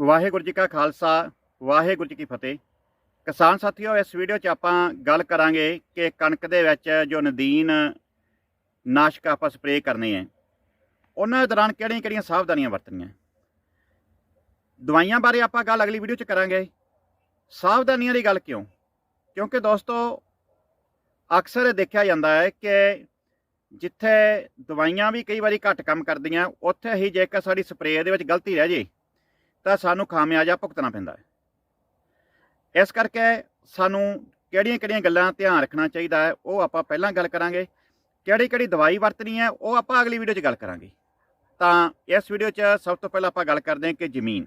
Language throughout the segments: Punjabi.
ਵਾਹਿਗੁਰੂ ਜੀ ਕਾ ਖਾਲਸਾ, ਵਾਹਿਗੁਰੂ ਜੀ ਕੀ ਫਤਿਹ। ਕਿਸਾਨ ਸਾਥੀਓ, ਇਸ ਵੀਡੀਓ 'ਚ ਆਪਾਂ ਗੱਲ ਕਰਾਂਗੇ ਕਿ ਕਣਕ ਦੇ ਵਿੱਚ ਜੋ ਨਦੀਨ ਨਾਸ਼ਕ ਆਪਾਂ ਸਪਰੇਅ ਕਰਨੇ ਆ, ਉਹਨਾਂ ਦੌਰਾਨ ਕਿਹੜੀਆਂ-ਕਿਹੜੀਆਂ ਸਾਵਧਾਨੀਆਂ ਵਰਤਣੀਆਂ? ਦਵਾਈਆਂ ਬਾਰੇ ਆਪਾਂ ਗੱਲ ਅਗਲੀ ਵੀਡੀਓ 'ਚ ਕਰਾਂਗੇ। ਸਾਵਧਾਨੀਆਂ ਦੀ ਗੱਲ ਕਿਉਂ? ਕਿਉਂਕਿ ਦੋਸਤੋ, ਅਕਸਰ ਦੇਖਿਆ ਜਾਂਦਾ ਹੈ ਕਿ ਜਿੱਥੇ ਦਵਾਈਆਂ ਵੀ ਕਈ ਵਾਰੀ ਘੱਟ ਕੰਮ ਕਰਦੀਆਂ, ਉੱਥੇ ਹੀ ਜੇਕਰ ਸਾਡੀ ਸਪਰੇਅ ਦੇ ਵਿੱਚ ਗਲਤੀ ਰਹਿ ਜੇ ਤਾਂ ਸਾਨੂੰ ਖਾਮਿਆਜਾ ਭੁਗਤਣਾ ਪੈਂਦਾ ਹੈ। ਇਸ ਕਰਕੇ ਸਾਨੂੰ ਕਿਹੜੀਆਂ-ਕਿਹੜੀਆਂ ਗੱਲਾਂ ਧਿਆਨ ਰੱਖਣਾ ਚਾਹੀਦਾ ਹੈ ਉਹ ਆਪਾਂ ਪਹਿਲਾਂ ਗੱਲ ਕਰਾਂਗੇ। ਕਿਹੜੀ-ਕਿਹੜੀ ਦਵਾਈ ਵਰਤਣੀ ਹੈ ਉਹ ਆਪਾਂ ਅਗਲੀ ਵੀਡੀਓ 'ਚ ਗੱਲ ਕਰਾਂਗੇ। ਤਾਂ ਇਸ ਵੀਡੀਓ 'ਚ ਸਭ ਤੋਂ ਪਹਿਲਾਂ ਆਪਾਂ ਗੱਲ ਕਰਦੇ ਹਾਂ ਕਿ ਜ਼ਮੀਨ।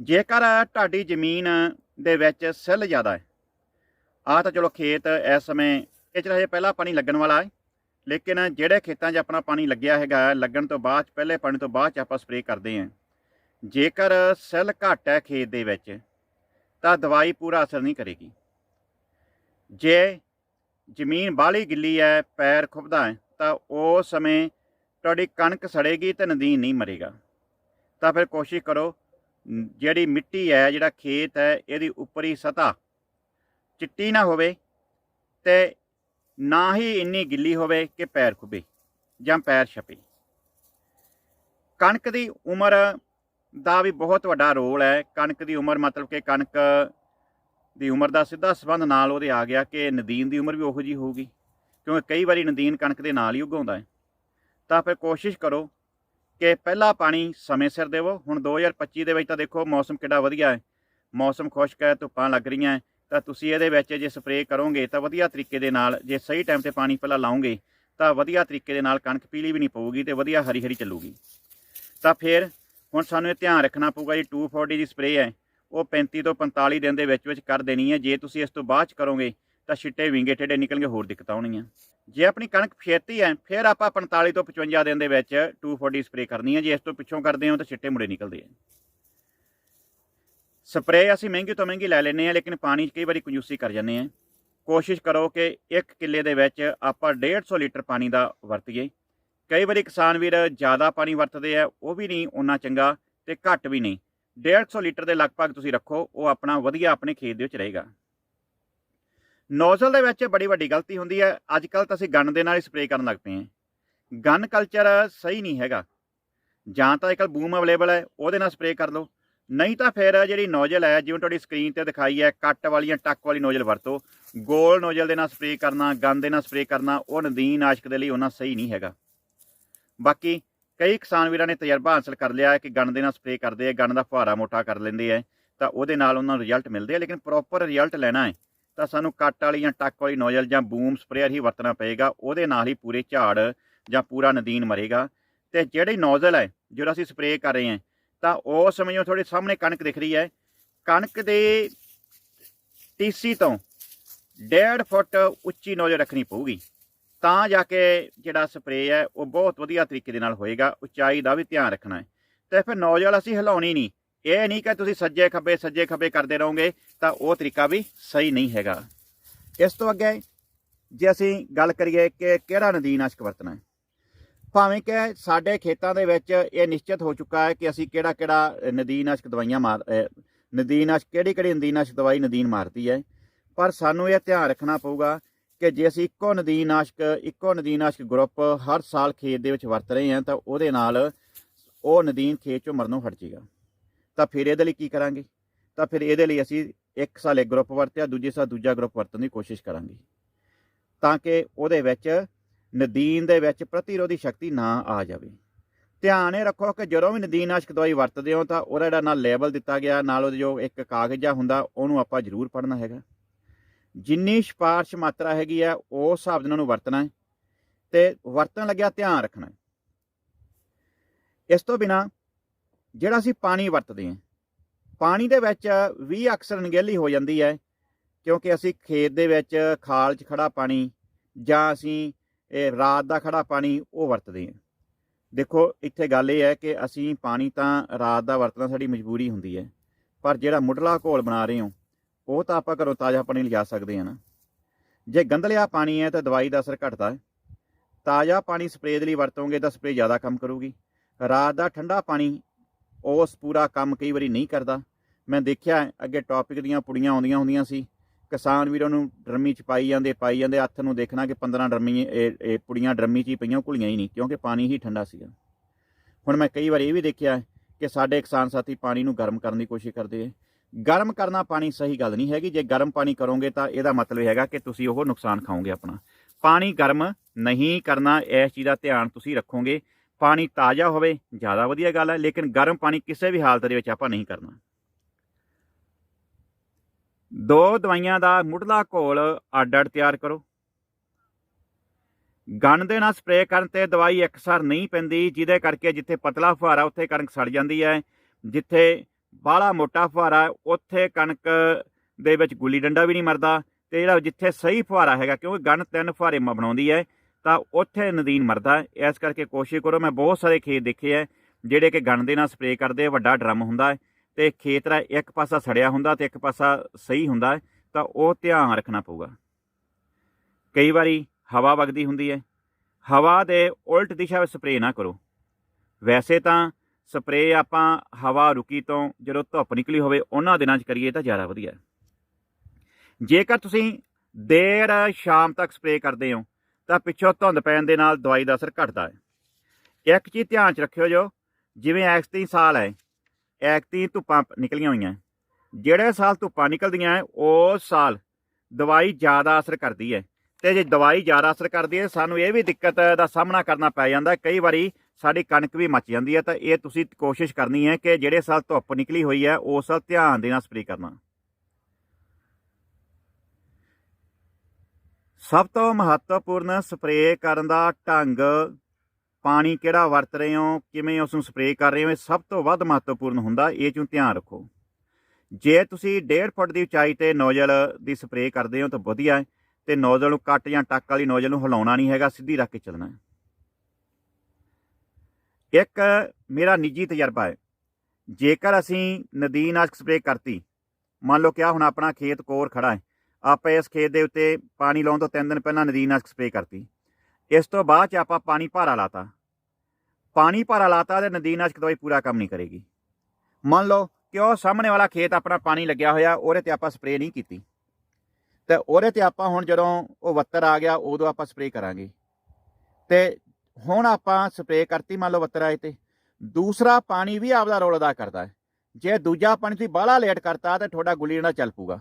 ਜੇਕਰ ਤੁਹਾਡੀ ਜ਼ਮੀਨ ਦੇ ਵਿੱਚ ਸੈੱਲ ਜ਼ਿਆਦਾ ਹੈ ਆਹ ਤਾਂ ਚਲੋ ਖੇਤ ਇਸ ਸਮੇਂ ਇਹ 'ਚ ਹਜੇ ਪਹਿਲਾ ਪਾਣੀ ਲੱਗਣ ਵਾਲਾ ਹੈ ਲੇਕਿਨ ਜਿਹੜੇ ਖੇਤਾਂ 'ਚ ਆਪਣਾ ਪਾਣੀ ਲੱਗਿਆ ਹੈਗਾ ਲੱਗਣ ਤੋਂ ਬਾਅਦ 'ਚ, ਪਹਿਲੇ ਪਾਣੀ ਤੋਂ ਬਾਅਦ 'ਚ ਆਪਾਂ ਸਪਰੇਅ ਕਰਦੇ ਹਾਂ। ਜੇਕਰ ਸੈੱਲ ਘੱਟ ਹੈ ਖੇਤ ਦੇ ਵਿੱਚ, ਤਾਂ ਦਵਾਈ ਪੂਰਾ ਅਸਰ ਨਹੀਂ ਕਰੇਗੀ। ਜੇ ਜ਼ਮੀਨ ਬਾਹਲੀ ਗਿੱਲੀ ਹੈ, ਪੈਰ ਖੁੱਬਦਾ ਹੈ, ਤਾਂ ਉਸ ਸਮੇਂ ਤੁਹਾਡੀ ਕਣਕ ਸੜੇਗੀ ਤੇ ਨਦੀਨ ਨਹੀਂ ਮਰੇਗਾ। ਤਾਂ ਫਿਰ ਕੋਸ਼ਿਸ਼ ਕਰੋ, ਜਿਹੜੀ ਮਿੱਟੀ ਹੈ, ਜਿਹੜਾ ਖੇਤ ਹੈ, ਇਹਦੀ ਉੱਪਰੀ ਸਤ੍ਹਾ ਚਿੱਟੀ ਨਾ ਹੋਵੇ ਤੇ ਨਾ ਹੀ ਇੰਨੀ ਗਿੱਲੀ ਹੋਵੇ ਕਿ ਪੈਰ ਖੁੱਬੇ ਜਾਂ ਪੈਰ ਛਪੇ। ਕਣਕ ਦੀ ਉਮਰ ਦਾ ਵੀ ਬਹੁਤ ਵੱਡਾ ਰੋਲ ਹੈ। ਕਣਕ ਦੀ ਉਮਰ ਮਤਲਬ ਕਿ ਕਣਕ ਦੀ ਉਮਰ ਦਾ ਸਿੱਧਾ ਸੰਬੰਧ ਨਾਲ ਉਹਦੇ ਆ ਗਿਆ ਕਿ ਨਦੀਨ ਦੀ ਉਮਰ ਵੀ ਉਹੋ ਜੀ ਹੋਊਗੀ। ਕਿਉਂਕਿ ਕਈ ਵਾਰੀ ਨਦੀਨ ਕਣਕ ਦੇ ਨਾਲ ਹੀ ਉਗਾਉਂਦਾ ਹੈ। ਤਾਂ ਫਿਰ ਕੋਸ਼ਿਸ਼ ਕਰੋ ਕਿ ਪਹਿਲਾ ਪਾਣੀ ਸਮੇਂ ਸਿਰ ਦੇਵੋ। ਹੁਣ 2025 ਦੇ ਵਿੱਚ ਤਾਂ ਦੇਖੋ ਮੌਸਮ ਕਿੰਨਾ ਵਧੀਆ ਹੈ। ਮੌਸਮ ਖੁਸ਼ਕ ਹੈ, ਧੁੱਪਾਂ ਲੱਗ ਰਹੀਆਂ ਤਾਂ ਤੁਸੀਂ ਇਹਦੇ ਵਿੱਚ ਜੇ ਸਪਰੇਅ ਕਰੋਗੇ ਤਾਂ ਵਧੀਆ ਤਰੀਕੇ ਦੇ ਨਾਲ ਜੇ ਸਹੀ ਟਾਈਮ ਤੇ ਪਾਣੀ ਪਹਿਲਾਂ ਲਾਉਂਗੇ ਤਾਂ ਵਧੀਆ ਤਰੀਕੇ ਦੇ ਨਾਲ ਕਣਕ ਪੀਲੀ ਵੀ ਨਹੀਂ ਪਊਗੀ ਤੇ ਵਧੀਆ ਹਰੀ ਹਰੀ ਚੱਲੂਗੀ। ਤਾਂ ਫਿਰ ਹੁਣ ਸਾਨੂੰ ਇਹ ਧਿਆਨ ਰੱਖਣਾ ਪਊਗਾ ਜੀ 240 ਦੀ ਸਪਰੇਅ ਹੈ। ਉਹ 35 ਤੋਂ 45 ਦਿਨ ਦੇ ਵਿੱਚ ਵਿੱਚ ਕਰ ਦੇਣੀ ਹੈ। ਜੇ ਤੁਸੀਂ ਇਸ ਤੋਂ ਬਾਅਦ ਚ ਕਰੋਗੇ, ਤਾਂ ਛਿੱਟੇ ਵਿੰਗੇ ਟੇਡੇ ਨਿਕਲਣਗੇ, ਹੋਰ ਦਿੱਕਤਾਂ ਆਉਣਗੀਆਂ ਜੇ ਆਪਣੀ ਕਣਕ ਛੇਤੀ ਹੈ, ਫਿਰ ਆਪਾਂ 45 ਤੋਂ 55 ਦਿਨ ਦੇ ਵਿੱਚ 240 ਸਪਰੇਅ ਕਰਨੀ ਹੈ। ਜੇ ਇਸ ਤੋਂ ਪਿੱਛੋਂ ਕਰਦੇ ਹਾਂ, ਤਾਂ ਛਿੱਟੇ ਮੁੜੇ ਨਿਕਲਦੇ ਆ। ਸਪਰੇਅ ਅਸੀਂ ਮਹਿੰਗੀ ਤੋਂ ਮਹਿੰਗੀ ਲੈ ਲੈਨੇ ਆ ਲੇਕਿਨ ਪਾਣੀ 'ਚ ਕਈ ਵਾਰੀ ਕੰਜੂਸੀ ਕਰ ਜਾਂਦੇ ਆ ਕੋਸ਼ਿਸ਼ ਕਰੋ ਕਿ 1 ਕਿੱਲੇ ਦੇ ਵਿੱਚ ਆਪਾਂ 150 ਲੀਟਰ ਪਾਣੀ ਦਾ ਵਰਤੀਏ। ਕਈ ਵਾਰੀ ਕਿਸਾਨ ਵੀਰ ਜ਼ਿਆਦਾ ਪਾਣੀ ਵਰਤਦੇ ਆ, ਉਹ ਵੀ ਨਹੀਂ ਉਹਨਾਂ ਚੰਗਾ ਤੇ ਘੱਟ ਵੀ ਨਹੀਂ। 150 ਲੀਟਰ ਦੇ ਲਗਭਗ ਤੁਸੀਂ ਰੱਖੋ, ਉਹ ਆਪਣਾ ਵਧੀਆ ਆਪਣੇ ਖੇਤ ਦੇ ਵਿੱਚ ਰਹੇਗਾ। ਨੋਜ਼ਲ ਦੇ ਵਿੱਚ ਬੜੀ ਵੱਡੀ ਗਲਤੀ ਹੁੰਦੀ ਹੈ ਅੱਜ ਕੱਲ ਤਾਂ ਅਸੀਂ ਗਨ ਦੇ ਨਾਲ ਹੀ ਸਪਰੇਅ ਕਰਨ ਲੱਗ ਪਏ ਹਾਂ। ਗਨ ਕਲਚਰ ਸਹੀ ਨਹੀਂ ਹੈਗਾ। ਜਾਂ ਤਾਂ ਅੱਜਕੱਲ ਬੂਮ ਅਵੇਲੇਬਲ ਹੈ, ਉਹਦੇ ਨਾਲ ਸਪਰੇਅ ਕਰ ਲਓ। ਨਹੀਂ ਤਾਂ ਫਿਰ ਜਿਹੜੀ ਨੋਜ਼ਲ ਹੈ, ਜਿਵੇਂ ਤੁਹਾਡੀ ਸਕਰੀਨ ਤੇ ਦਿਖਾਈ ਹੈ, ਕੱਟ ਵਾਲੀਆਂ, ਟੱਕ ਵਾਲੀ ਨੋਜ਼ਲ ਵਰਤੋ। ਗੋਲ ਨੋਜ਼ਲ ਦੇ ਨਾਲ ਸਪਰੇਅ ਕਰਨਾ, ਗਨ ਦੇ ਨਾਲ ਸਪਰੇਅ ਕਰਨਾ, ਉਹ ਨਦੀਨ ਆਸ਼ਕ ਦੇ ਲਈ ਉਹਨਾਂ ਸਹੀ ਨਹੀਂ ਹੈਗਾ। ਬਾਕੀ ਕਈ ਕਿਸਾਨ ਵੀਰਾਂ ਨੇ ਤਜਰਬਾ ਹਾਸਲ ਕਰ ਲਿਆ ਹੈ ਕਿ ਗਨ ਦੇ ਨਾਲ ਸਪਰੇਅ ਕਰਦੇ ਆ ਗਨ ਦਾ ਫੁਹਾਰਾ ਮੋਟਾ ਕਰ ਲੈਂਦੇ ਆ ਤਾਂ ਉਹਦੇ ਨਾਲ ਉਹਨਾਂ ਨੂੰ ਰਿਜ਼ਲਟ ਮਿਲਦੇ ਆ ਲੇਕਿਨ ਪ੍ਰੋਪਰ ਰਿਜ਼ਲਟ ਲੈਣਾ ਹੈ, ਤਾਂ ਸਾਨੂੰ ਕੱਟ ਵਾਲੀ ਜਾਂ ਟੱਕ ਵਾਲੀ ਨੋਜ਼ਲ ਜਾਂ ਬੂਮ ਸਪਰੇਅਰ ਹੀ ਵਰਤਣਾ ਪਏਗਾ, ਉਹਦੇ ਨਾਲ ਹੀ ਪੂਰੇ ਝਾੜ ਜਾਂ ਪੂਰਾ ਨਦੀਨ ਮਰੇਗਾ, ਤੇ ਜਿਹੜੀ ਨੋਜ਼ਲ ਹੈ, ਜਿਹੜਾ ਅਸੀਂ ਸਪਰੇਅ ਕਰ ਰਹੇ ਹਾਂ, ਤਾਂ ਉਸ ਸਮੇਂ ਤੁਹਾਡੇ ਸਾਹਮਣੇ ਕਣਕ ਦਿਖ ਰਹੀ ਹੈ, ਕਣਕ ਦੇ ਟੀਸੀ ਤੋਂ 1.5 ਫੁੱਟ ਉੱਚੀ ਨੋਜ਼ਲ ਰੱਖਣੀ ਪਊਗੀ। ਤਾਂ ਜਾ ਕੇ ਜਿਹੜਾ ਸਪਰੇਅ ਹੈ, ਉਹ ਬਹੁਤ ਵਧੀਆ ਤਰੀਕੇ ਦੇ ਨਾਲ ਹੋਏਗਾ, ਉਚਾਈ ਦਾ ਵੀ ਧਿਆਨ ਰੱਖਣਾ ਹੈ। ਤੇ ਫਿਰ ਨੋਜ਼ਲ ਅਸੀਂ ਹਿਲਾਉਣੀ ਨਹੀਂ। ਇਹ ਨਹੀਂ ਕਿ ਤੁਸੀਂ ਸੱਜੇ ਖੱਬੇ ਸੱਜੇ ਖੱਬੇ ਕਰਦੇ ਰਹੋਗੇ, ਤਾਂ ਉਹ ਤਰੀਕਾ ਵੀ ਸਹੀ ਨਹੀਂ ਹੈਗਾ। ਇਸ ਤੋਂ ਅੱਗੇ ਜੇ ਅਸੀਂ ਗੱਲ ਕਰੀਏ ਕਿ ਕਿਹੜਾ ਨਦੀਨਾਸ਼ਕ ਵਰਤਣਾ ਹੈ, ਭਾਵੇਂ ਕਿ ਸਾਡੇ ਖੇਤਾਂ ਦੇ ਵਿੱਚ ਇਹ ਨਿਸ਼ਚਿਤ ਹੋ ਚੁੱਕਾ ਹੈ ਕਿ ਅਸੀਂ ਕਿਹੜਾ ਕਿਹੜਾ ਨਦੀਨਾਸ਼ਕ ਦਵਾਈਆਂ ਮਾਰ ਨਦੀਨਾਸ਼ਕ ਕਿਹੜੀ ਕਿਹੜੀ ਨਦੀਨਾਸ਼ਕ ਦਵਾਈ ਨਦੀਨ ਮਾਰਦੀ ਹੈ, ਪਰ ਸਾਨੂੰ ਇਹ ਧਿਆਨ ਰੱਖਣਾ ਪਊਗਾ ਕਿ ਜੇ ਅਸੀਂ ਇੱਕੋ ਨਦੀਨਾਸ਼ਕ ਇੱਕੋ ਨਦੀਨਾਸ਼ਕ ਗਰੁੱਪ ਹਰ ਸਾਲ ਖੇਤ ਦੇ ਵਿੱਚ ਵਰਤ ਰਹੇ ਹਾਂ, ਤਾਂ ਉਹਦੇ ਨਾਲ ਉਹ ਨਦੀਨ ਖੇਤ ਚੋਂ ਮਰਨੋਂ ਹਟ ਜਾਏਗਾ। ਤਾਂ ਫਿਰ ਇਹਦੇ ਲਈ ਕੀ ਕਰਾਂਗੇ? ਤਾਂ ਫਿਰ ਇਹਦੇ ਲਈ ਅਸੀਂ ਇੱਕ ਸਾਲ ਇੱਕ ਗਰੁੱਪ ਵਰਤਿਆ, ਦੂਜੇ ਸਾਲ ਦੂਜਾ ਗਰੁੱਪ ਵਰਤਣ ਦੀ ਕੋਸ਼ਿਸ਼ ਕਰਾਂਗੇ। ਤਾਂ ਕਿ ਉਹਦੇ ਵਿੱਚ ਨਦੀਨ ਦੇ ਵਿੱਚ ਪ੍ਰਤੀਰੋਧੀ ਸ਼ਕਤੀ ਨਾ ਆ ਜਾਵੇ। ਧਿਆਨ ਇਹ ਰੱਖੋ ਕਿ ਜਦੋਂ ਵੀ ਨਦੀਨਾਸ਼ਕ ਦਵਾਈ ਵਰਤਦੇ ਹੋ, ਤਾਂ ਉਹਦਾ ਜਿਹੜਾ ਨਾਲ ਲੇਬਲ ਦਿੱਤਾ ਗਿਆ, ਨਾਲ ਉਹਦੇ ਜੋ ਇੱਕ ਕਾਗਜ਼ ਜਿਹਾ ਹੁੰਦਾ, ਉਹਨੂੰ ਆਪਾਂ ਜ਼ਰੂਰ ਪੜ੍ਹਨਾ ਹੈਗਾ। ਜਿੰਨੀ ਸਿਫਾਰਸ਼ ਮਾਤਰਾ ਹੈਗੀ ਆ ਉਸ ਹਿਸਾਬ ਦੇ ਨਾਲ ਉਹਨੂੰ ਵਰਤਣਾ ਹੈ ਤੇ ਵਰਤਣ ਲੱਗਿਆ ਧਿਆਨ ਰੱਖਣਾ ਹੈ। ਇਸ ਤੋਂ ਬਿਨਾ ਜਿਹੜਾ ਅਸੀਂ ਪਾਣੀ ਵਰਤਦੇ ਹਾਂ, ਪਾਣੀ ਦੇ ਵਿੱਚ ਵੀ ਅਕਸਰ ਅਣਗਹਿਲੀ ਹੋ ਜਾਂਦੀ ਹੈ ਕਿਉਂਕਿ ਅਸੀਂ ਖੇਤ ਦੇ ਵਿੱਚ ਖਾਲ 'ਚ ਖੜਾ ਪਾਣੀ ਜਾਂ ਅਸੀਂ, ਇਹ ਰਾਤ ਦਾ ਖੜਾ ਪਾਣੀ ਉਹ ਵਰਤਦੇ ਹਾਂ। ਦੇਖੋ, ਇੱਥੇ ਗੱਲ ਇਹ ਹੈ ਕਿ ਅਸੀਂ ਪਾਣੀ ਤਾਂ ਰਾਤ ਦਾ ਵਰਤਣਾ ਸਾਡੀ ਮਜਬੂਰੀ ਹੁੰਦੀ ਹੈ, ਪਰ ਜਿਹੜਾ ਮੁੱਢਲਾ ਘੋਲ ਬਣਾ ਰਹੇ ਹਾਂ ਉਹ ਤਾਂ ਆਪਾਂ ਘਰੋਂ ਤਾਜ਼ਾ ਪਾਣੀ ਲਿਜਾ ਸਕਦੇ ਹਾਂ ਨਾ। ਜੇ ਗੰਧਲਿਆ ਪਾਣੀ ਹੈ ਤਾਂ ਦਵਾਈ ਦਾ ਅਸਰ ਘਟਦਾ ਹੈ। ਤਾਜ਼ਾ ਪਾਣੀ ਸਪਰੇਅ ਦੇ ਲਈ ਵਰਤੋਂਗੇ ਤਾਂ ਸਪਰੇਅ ਜ਼ਿਆਦਾ ਕੰਮ ਕਰੂਗੀ। ਰਾਤ ਦਾ ਠੰਡਾ ਪਾਣੀ ਉਸ ਪੂਰਾ ਕੰਮ ਕਈ ਵਾਰੀ ਨਹੀਂ ਕਰਦਾ। ਮੈਂ ਦੇਖਿਆ ਅੱਗੇ ਟੌਪਿਕ ਦੀਆਂ ਪੁੜੀਆਂ ਆਉਂਦੀਆਂ ਹੁੰਦੀਆਂ ਸੀ। ਕਿਸਾਨ ਵੀਰਾਂ ਨੂੰ ਡਰਮੀ ਚ ਪਾਈ ਜਾਂਦੇ ਪਾਈ ਜਾਂਦੇ, ਹੱਥ ਨੂੰ ਦੇਖਣਾ ਕਿ 15 ਡਰਮੀ ਇਹ ਪੁੜੀਆਂ ਡਰਮੀ ਚ ਹੀ ਪਈਆਂ ਘੁਲੀਆਂ ਹੀ ਨਹੀਂ, ਕਿਉਂਕਿ ਪਾਣੀ ਹੀ ਠੰਡਾ ਸੀਗਾ। ਹੁਣ ਮੈਂ ਕਈ ਵਾਰ ਇਹ ਵੀ ਦੇਖਿਆ ਕਿ ਸਾਡੇ ਕਿਸਾਨ ਸਾਥੀ ਪਾਣੀ ਨੂੰ ਗਰਮ ਕਰਨ ਦੀ ਕੋਸ਼ਿਸ਼ ਕਰਦੇ ਹੈ। ਗਰਮ ਕਰਨਾ ਪਾਣੀ ਸਹੀ ਗੱਲ ਨਹੀਂ ਹੈਗੀ। ਜੇ ਗਰਮ ਪਾਣੀ ਕਰੋਗੇ ਤਾਂ ਇਹਦਾ ਮਤਲਬ ਇਹ ਹੈਗਾ ਕਿ ਤੁਸੀਂ ਉਹ ਨੁਕਸਾਨ ਖਾਓਗੇ ਆਪਣਾ। ਪਾਣੀ ਗਰਮ ਨਹੀਂ ਕਰਨਾ, ਇਸ ਚੀਜ਼ ਦਾ ਧਿਆਨ ਤੁਸੀਂ ਰੱਖੋਗੇ। ਪਾਣੀ ਤਾਜ਼ਾ ਹੋਵੇ, ਜ਼ਿਆਦਾ ਵਧੀਆ ਗੱਲ ਹੈ, ਲੇਕਿਨ ਗਰਮ ਪਾਣੀ ਕਿਸੇ ਵੀ ਹਾਲਤ ਦੇ ਵਿੱਚ ਆਪਾਂ ਨਹੀਂ ਕਰਨਾ। ਦੋ ਦਵਾਈਆਂ ਦਾ ਮੁੱਢਲਾ ਘੋਲ ਅੱਡ-ਅੱਡ ਤਿਆਰ ਕਰੋ। ਗਨ ਦੇ ਨਾਲ ਸਪਰੇਅ ਕਰਨ ਤੇ ਦਵਾਈ ਇਕਸਾਰ ਨਹੀਂ ਪੈਂਦੀ, ਜਿਹਦੇ ਕਰਕੇ ਜਿੱਥੇ ਪਤਲਾ ਫੁਹਾਰਾ ਉੱਥੇ ਕਣਕ ਸੜ ਜਾਂਦੀ ਹੈ, ਜਿੱਥੇ ਬਾਹਲਾ ਮੋਟਾ ਫੁਹਾਰਾ ਉੱਥੇ ਕਣਕ ਦੇ ਵਿੱਚ ਗੁੱਲੀ ਡੰਡਾ ਵੀ ਨਹੀਂ ਮਰਦਾ ਤੇ ਜਿਹੜਾ ਜਿੱਥੇ ਸਹੀ ਫੁਹਾਰਾ ਹੈਗਾ, ਕਿਉਂਕਿ ਗਨ ਤਿੰਨ ਫੁਹਾਰੇ ਮ- ਬਣਾਉਂਦੀ ਹੈ, ਤਾਂ ਉੱਥੇ ਨਦੀਨ ਮਰਦਾ ਇਸ ਕਰਕੇ ਕੋਸ਼ਿਸ਼ ਕਰੋ, ਮੈਂ ਬਹੁਤ ਸਾਰੇ ਖੇਤ ਦੇਖੇ ਹੈ, ਜਿਹੜੇ ਕਿ ਗਨ ਦੇ ਨਾਲ ਸਪਰੇਅ ਕਰਦੇ ਵੱਡਾ ਡਰਮ ਹੁੰਦਾ ਹੈ ਤੇ ਖੇਤ ਦਾ ਇੱਕ ਪਾਸਾ ਸੜਿਆ ਹੁੰਦਾ ਤੇ ਇੱਕ ਪਾਸਾ ਸਹੀ ਹੁੰਦਾ ਤਾਂ ਉਹ ਧਿਆਨ ਰੱਖਣਾ ਪਊਗਾ। ਕਈ ਵਾਰੀ ਹਵਾ ਵਗਦੀ ਹੁੰਦੀ ਹੈ, ਹਵਾ ਦੇ ਉਲਟ ਦਿਸ਼ਾ ਵਿੱਚ ਸਪਰੇਅ ਨਾ ਕਰੋ। ਵੈਸੇ ਤਾਂ ਸਪਰੇਅ ਆਪਾਂ ਹਵਾ ਰੁਕੀ ਤੋਂ ਜਦੋਂ ਧੁੱਪ ਨਿਕਲੀ ਹੋਵੇ, ਉਹਨਾਂ ਦਿਨਾਂ 'ਚ ਕਰੀਏ ਤਾਂ ਜ਼ਿਆਦਾ ਵਧੀਆ। ਜੇਕਰ ਤੁਸੀਂ ਦੇਰ ਸ਼ਾਮ ਤੱਕ ਸਪਰੇਅ ਕਰਦੇ ਹੋ, ਤਾਂ ਪਿੱਛੋਂ ਧੁੰਦ ਪੈਣ ਦੇ ਨਾਲ ਦਵਾਈ ਦਾ ਅਸਰ ਘਟਦਾ ਹੈ। ਇੱਕ ਚੀਜ਼ ਧਿਆਨ 'ਚ ਰੱਖਿਓ ਜੋ, ਜਿਵੇਂ ਐਕਸਤੀ ਸਾਲ ਹੈ, ਐਕਤੀ ਧੁੱਪਾਂ ਨਿਕਲੀਆਂ ਹੋਈਆਂ। ਜਿਹੜੇ ਸਾਲ ਧੁੱਪਾਂ ਨਿਕਲਦੀਆਂ ਉਸ ਸਾਲ ਦਵਾਈ ਜ਼ਿਆਦਾ ਅਸਰ ਕਰਦੀ ਹੈ। ਤੇ ਜੇ ਦਵਾਈ ਜ਼ਿਆਦਾ ਅਸਰ ਕਰਦੀ ਹੈ, ਸਾਨੂੰ ਇਹ ਵੀ ਦਿੱਕਤ ਦਾ ਸਾਹਮਣਾ ਕਰਨਾ ਪੈ ਜਾਂਦਾ ਕਈ ਵਾਰੀ ਸਾਡੀ ਕਣਕ ਵੀ ਮੱਚ ਜਾਂਦੀ ਹੈ ਤਾਂ ਇਹ ਤੁਸੀਂ ਕੋਸ਼ਿਸ਼ ਕਰਨੀ ਹੈ ਕਿ ਜਿਹੜੇ ਸਾਲ ਧੁੱਪ ਨਿਕਲੀ ਹੋਈ ਹੈ ਉਸ ਸਾਲ ਧਿਆਨ ਦੇ ਨਾਲ ਸਪਰੇਅ ਕਰਨਾ। ਸਭ ਤੋਂ ਮਹੱਤਵਪੂਰਨ ਸਪਰੇਅ ਕਰਨ ਦਾ ਢੰਗ ਪਾਣੀ ਕਿਹੜਾ ਵਰਤ ਰਹੇ ਹੋ, ਕਿਵੇਂ ਉਸ ਨੂੰ ਸਪਰੇਅ ਕਰ ਰਹੇ ਹੋ, ਇਹ ਸਭ ਤੋਂ ਵੱਧ ਮਹੱਤਵਪੂਰਨ ਹੁੰਦਾ, ਇਹ ਚੋਂ ਧਿਆਨ ਰੱਖੋ। ਜੇ ਤੁਸੀਂ 1.5 ਫੁੱਟ ਦੀ ਉਚਾਈ ਤੇ ਨੋਜ਼ਲ ਦੀ ਸਪਰੇਅ ਕਰਦੇ ਹੋ ਤਾਂ ਵਧੀਆ ਹੈ, ਤੇ ਨੋਜ਼ਲ ਨੂੰ ਕੱਟ ਜਾਂ ਟੱਕ ਵਾਲੀ ਨੋਜ਼ਲ ਨੂੰ ਹਿਲਾਉਣਾ ਨਹੀਂ ਹੈਗਾ, ਸਿੱਧੀ ਰੱਖ ਕੇ ਚੱਲਣਾ ਹੈ। ਇੱਕ ਮੇਰਾ ਨਿੱਜੀ ਤਜਰਬਾ ਹੈ। ਜੇਕਰ ਅਸੀਂ ਨਦੀਨਾਸ਼ਕ ਸਪਰੇਅ ਕਰਤੀ, ਮੰਨ ਲਓ ਕਿਆ ਹੁਣ ਆਪਣਾ ਖੇਤ ਕੋਰ ਖੜਾ ਹੈ, ਆਪਾਂ ਇਸ ਖੇਤ ਦੇ ਉੱਤੇ ਪਾਣੀ ਲਾਉਣ ਤੋਂ 3 ਦਿਨ ਪਹਿਲਾਂ ਨਦੀਨਾਸ਼ਕ ਸਪਰੇਅ ਕਰਤੀ। ਇਸ ਤੋਂ ਬਾਅਦ ਚ ਆਪਾਂ ਪਾਣੀ ਭਾਰਾ ਲਾਤਾ। ਪਾਣੀ ਭਾਰਾ ਲਾਤਾ ਤੇ ਨਦੀਨਾਸ਼ਕ ਦਵਾਈ ਪੂਰਾ ਕੰਮ ਨਹੀਂ ਕਰੇਗੀ। ਮੰਨ ਲਓ ਕਿ ਉਹ ਸਾਹਮਣੇ ਵਾਲਾ ਖੇਤ ਆਪਣਾ ਪਾਣੀ ਲੱਗਿਆ ਹੋਇਆ, ਉਹਦੇ ਤੇ ਆਪਾਂ ਸਪਰੇਅ ਨਹੀਂ ਕੀਤੀ। ਤੇ ਉਹਦੇ ਤੇ ਆਪਾਂ ਹੁਣ ਜਦੋਂ ਉਹ ਵੱਤਰ ਆ ਗਿਆ, ਉਦੋਂ ਆਪਾਂ ਸਪਰੇਅ ਕਰਾਂਗੇ। ਤੇ ਹੁਣ ਆਪਾਂ ਸਪਰੇਅ ਕਰਤੀ ਮੰਨ ਲਓ ਵੱਤਰ ਆਏ ਤੇ। ਦੂਸਰਾ ਪਾਣੀ ਵੀ ਆਪਦਾ ਰੋਲ ਅਦਾ ਕਰਦਾ ਹੈ। ਜੇ ਦੂਜਾ ਪਾਣੀ ਤੁਸੀਂ ਬਾਹਲਾ ਲੇਟ ਕਰਤਾ ਤੇ ਤੁਹਾਡਾ ਗੁੱਲੀ ਡੰਡਾ ਚੱਲ ਪੂਗਾ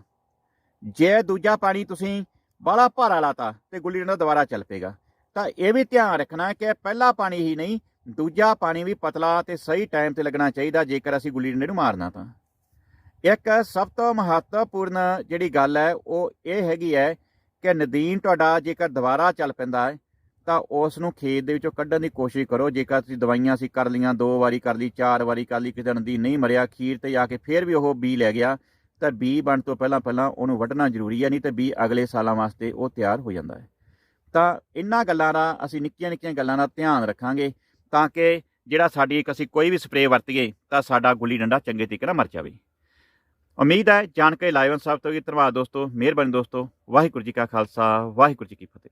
ਜੇ ਦੂਜਾ ਪਾਣੀ ਤੁਸੀਂ ਬਾਹਲਾ ਭਾਰਾ ਲਾਤਾ ਤੇ ਗੁੱਲੀ ਡੰਡਾ ਦੁਬਾਰਾ ਚੱਲ ਪੇਗਾ ਤਾਂ ਇਹ ਵੀ ਧਿਆਨ ਰੱਖਣਾ ਕਿ ਪਹਿਲਾ ਪਾਣੀ ਹੀ ਨਹੀਂ, ਦੂਜਾ ਪਾਣੀ ਵੀ ਪਤਲਾ ਤੇ ਸਹੀ ਟਾਈਮ ਤੇ ਲੱਗਣਾ ਚਾਹੀਦਾ ਜੇਕਰ ਅਸੀਂ ਗੁੱਲੀ ਡੰਡੇ ਨੂੰ ਮਾਰਨਾ ਤਾਂ। ਇੱਕ ਸਭ ਤੋਂ ਮਹੱਤਵਪੂਰਨ ਜਿਹੜੀ ਗੱਲ ਹੈ, ਉਹ ਇਹ ਹੈਗੀ ਹੈ ਕਿ ਨਦੀਨ ਤੁਹਾਡਾ ਜੇਕਰ ਦੁਬਾਰਾ ਚੱਲ ਪੈਂਦਾ ਹੈ ਤਾਂ ਉਸ ਨੂੰ ਖੇਤ ਦੇ ਵਿੱਚੋਂ ਕੱਢਣ ਦੀ ਕੋਸ਼ਿਸ਼ ਕਰੋ। ਜੇਕਰ ਤੁਸੀਂ ਦਵਾਈਆਂ ਸੀ ਕਰ ਲੀਆਂ ਦੋ ਵਾਰੀ ਕਰ ਲਈ, ਚਾਰ ਵਾਰੀ ਕਰ ਲਈ, ਕਿਸੇ ਦਿਨ ਦੀ ਨਹੀਂ ਮਰਿਆ, ਖੀਰ ਤੇ ਜਾ ਕੇ ਫੇਰ ਵੀ ਉਹ ਬੀ ਲੈ ਗਿਆ, ਤਾਂ ਬੀ ਬਣ ਤੋਂ ਪਹਿਲਾਂ ਪਹਿਲਾਂ ਉਹਨੂੰ ਵੱਢਣਾ ਜ਼ਰੂਰੀ ਹੈ, ਨਹੀਂ ਤਾਂ ਬੀ ਅਗਲੇ ਸਾਲਾਂ ਵਾਸਤੇ ਉਹ ਤਿਆਰ ਹੋ ਜਾਂਦਾ ਹੈ। ਤਾਂ ਇਹਨਾਂ ਗੱਲਾਂ ਦਾ ਅਸੀਂ ਨਿੱਕੀਆਂ ਨਿੱਕੀਆਂ ਗੱਲਾਂ ਦਾ ਧਿਆਨ ਰੱਖਾਂਗੇ, ਤਾਂ ਕਿ ਜਿਹੜਾ ਸਾਡੀ ਇੱਕ ਅਸੀਂ ਕੋਈ ਵੀ ਸਪਰੇਅ ਵਰਤੀਏ, ਤਾਂ ਸਾਡਾ ਗੁੱਲੀ ਡੰਡਾ ਚੰਗੇ ਤਰੀਕੇ ਨਾਲ ਮਰ ਜਾਵੇ। ਉਮੀਦ ਹੈ ਜਾਣਕਾਰੀ ਲਾਈਵਨ ਸਾਹਿਬ ਤੋਂ ਵੀ ਧੰਨਵਾਦ ਦੋਸਤੋ, ਮਿਹਰਬਾਨੀ ਦੋਸਤੋ, ਵਾਹਿਗੁਰੂ ਜੀ ਕਾ ਖਾਲਸਾ, ਵਾਹਿਗੁਰੂ ਜੀ ਕੀ ਫਤਿਹ।